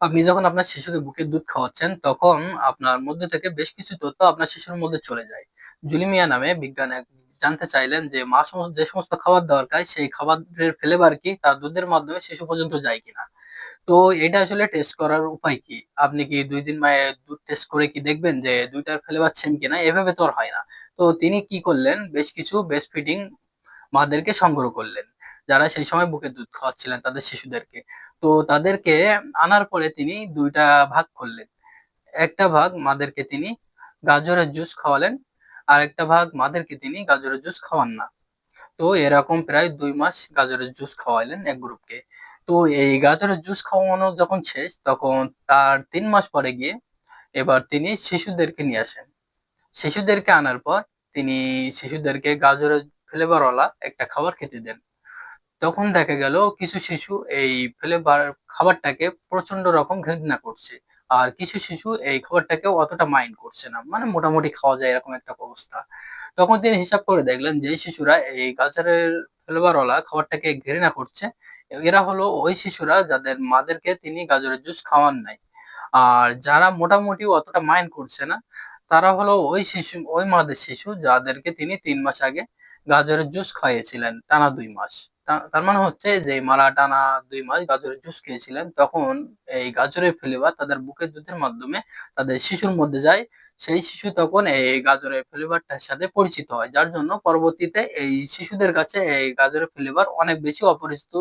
আপনি যখন আপনার শিশুকে বুকের দুধ খাওয়াচ্ছেন, তখন আপনার মধ্যে থেকে বেশ কিছু তথ্য আপনার শিশুর মধ্যে চলে যায়। জুলি মিয়া নামে বিজ্ঞান এক জানতে চাইলেন যে, মা সমস্ত যে সমস্ত খাবার দরকার, সেই খাবারের ফ্লেভার কি তার দুধের মাধ্যমে শিশু পর্যন্ত যায় কিনা? তো এটা আসলে টেস্ট করার উপায় কি? আপনি কি দুই দিন মায়ের দুধ টেস্ট করে কি দেখবেন যে, দুইটার ফ্লেভার সেম কিনা? এভাবে তো আর হয় না। তো তিনি কি করলেন? বেশ কিছু বেস্ট ফিডিং মাদেরকে সংগ্রহ করলেন। যারা সেই সময় বুকে দুধ খাওয়াচ্ছিলেন তাদের শিশুদেরকে। তো তাদেরকে আনার পরে তিনি দুইটা ভাগ করলেন একটা ভাগ মাদেরকে তিনি গাজরের জুস খাওয়ালেন, আর একটা ভাগ মাদেরকে তিনি গাজরের জুস খাওয়ান না। তো এরকম প্রায় দুই মাস গাজরের জুস খাওয়াইলেন এক গ্রুপকে। তো এই গাজরের জুস খাওয়ানো যখন শেষ, তখন তার তিন মাস পরে গিয়ে এবার তিনি শিশুদেরকে নিয়ে আসেন। শিশুদেরকে আনার পর তিনি শিশুদেরকে গাজরের ফ্লেভারওয়ালা একটা খাবার খেতে দেন। তখন দেখা গেল কিছু শিশু এই ফ্লেভার খাবারটাকে প্রচণ্ড রকম ঘৃণা করছে। আর কিছু শিশু এই খাবারটাকে অতটা মাইন্ড করছে না। মানে মোটামুটি খাওয়া যায় এরকম একটা অবস্থা। তখন তিনি হিসাব করে দেখলেন যে শিশুরা এই গাজরের ফ্লেভারওয়ালা খাবারটাকে ঘৃণা করছে। এরা হলো ওই শিশুরা যাদের মাদেরকে তিনি গাজরের জুস খাওয়ান নাই। আর যারা মোটামুটি অতটা মাইন্ড করছে না, তারা হলো ওই শিশু, ওই মাদের শিশু যাদেরকে তিনি তিন মাস আগে গাজরের জুস খাইয়েছিলেন টানা দুই মাস। তার মানে হচ্ছে যে মারা টানা দুই মাস গাজরের জুস খেয়েছিলেন, তখন এই গাজরের ফ্লেভার তাদের বুকের দুধের মাধ্যমে তাদের শিশুর মধ্যে যায়। সেই শিশু তখন এই গাজরের ফ্লেভারটার সাথে পরিচিত হয়। যার জন্য পরবর্তীতে এই শিশুদের কাছে এই গাজরের ফ্লেভার অনেক বেশি অপরিচিত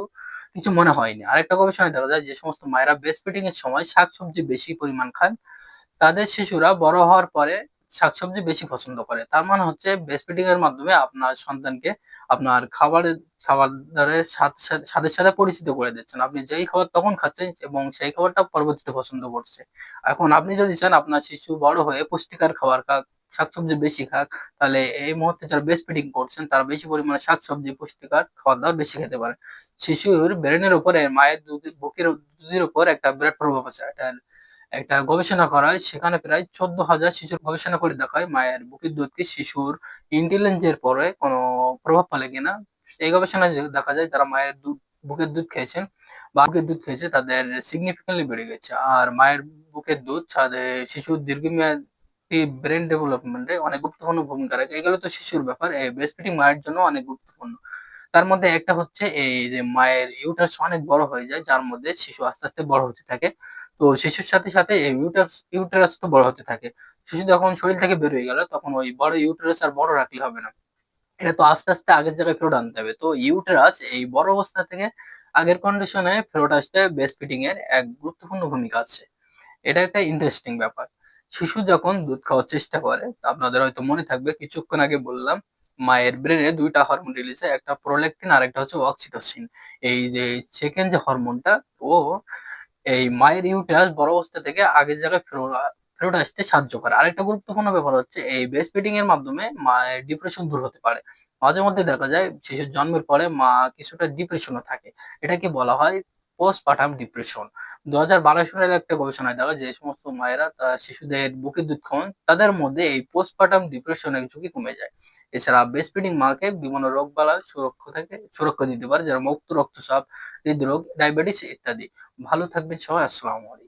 কিছু মনে হয়নি। আরেকটা গবেষণায় দেখা যায় যে সমস্ত মায়েরা বেস্ট ফিডিং এর সময় শাকসবজি বেশি পরিমাণ খান। তাদের শিশুরা বড় হওয়ার পরে শাকসবজি বেশি পছন্দ করে। তার মানে হচ্ছে ব্রেস্ট ফিডিং এর মাধ্যমে আপনার সন্তানকে আপনার খাবারের খাবারের স্বাদের সাথে পরিচিত করে দিচ্ছেন। আপনি যেই খাবার তখন খাচ্ছেন এবং সেই খাবারটা পরবর্তীতে পছন্দ করছে। এখন আপনি যদি চান আপনার শিশু বড় হয়ে পুষ্টিকর খাবার খাক, শাকসবজি বেশি খাক, তাহলে এই মুহূর্তে যারা বেস্ট ফিডিং করছেন, তারা বেশি পরিমাণে শাকসবজি পুষ্টিকর খাবার দাবার বেশি খেতে পারে শিশুর ব্রেনের উপরে, মায়ের দুধের, বুকের দুধের উপর একটা বিরাট প্রভাব আছে। এটা একটা গবেষণা করা হয় সেখানে প্রায় চোদ্দ হাজার শিশুর গবেষণা করে দেখা হয় মায়ের বুকের দুধকে শিশুর ইন্টেলিজেন্সের পরে কোনো প্রভাব ফেলে কিনা। এই গবেষণায় দেখা যায় তারা মায়ের দুধ, বুকের দুধ খেয়েছেন বা বুকের দুধ খেয়েছে তাদের সিগনিফিকেন্টলি বেড়ে গেছে। আর মায়ের বুকের দুধ শিশুর দীর্ঘমেয়াদী ব্রেন ডেভেলপমেন্টে অনেক গুরুত্বপূর্ণ ভূমিকা রাখে। এগুলো তো শিশুর ব্যাপার এই ব্রেস্ট ফিডিং মায়ের জন্য অনেক গুরুত্বপূর্ণ। তার মধ্যে একটা হচ্ছে এই যে মায়ের ইউটারাস অনেক বড় হয়ে যায়, যার মধ্যে শিশু আস্তে আস্তে বড় হতে থাকে। তো শিশুর সাথে সাথে এই ইউটারাস তো বড় হতে থাকে। শিশু যখন শরীর থেকে বের হয়ে গেল, তখন ওই বড় ইউটারাস আর বড় রাখলে হবে না। এটা তো আস্তে আস্তে আগের জায়গায় ফেরত আনতে হবে। তো ইউটারাস এই বড় অবস্থা থেকে আগের কন্ডিশনে ফেরত আসতে বেস্ট ফিটিং এর এক গুরুত্বপূর্ণ ভূমিকা আছে। এটা একটা ইন্টারেস্টিং ব্যাপার। শিশু যখন দুধ খাওয়ার চেষ্টা করে, আপনাদের হয়তো মনে থাকবে, কিছুক্ষণ আগে বললাম মায়ের ব্রেনে দুইটা হরমোন রিলিজ হয়, একটা প্রোলেকটিন আর একটা হচ্ছে অক্সিটোসিন এই যে সেকেন্ড যে হরমোনটা ও এই মায়ের ইউটেরাস বড় অবস্থা থেকে আগের জায়গায় ফেরত আসতে সাহায্য করে। আরেকটা গুরুত্বপূর্ণ ব্যাপার হচ্ছে, এই বেস্ট ফিডিং এর মাধ্যমে মায়ের ডিপ্রেশন দূর হতে পারে। মাঝে মধ্যে দেখা যায়, শিশুর জন্মের পরে মা কিছুটা ডিপ্রেশনও থাকে। এটাকে বলা হয় পোস্টপার্টাম ডিপ্রেশন দু হাজার বারো সালের একটা গবেষণায়, দেখা যে সমস্ত মায়েরা শিশুদের বুকে দুধ খাওয়ান, তাদের মধ্যে এই পোস্টপার্টাম ডিপ্রেশনের ঝুঁকি কমে যায়। এছাড়া বেস্ট ফিডিং মাকে বিভিন্ন রোগ বালার সুরক্ষা থেকে, সুরক্ষা দিতে পারে যারা মুক্ত রক্তচাপ, হৃদরোগ ডায়াবেটিস ইত্যাদি। ভালো থাকবেন সবাই, আসসালামু আলাইকুম।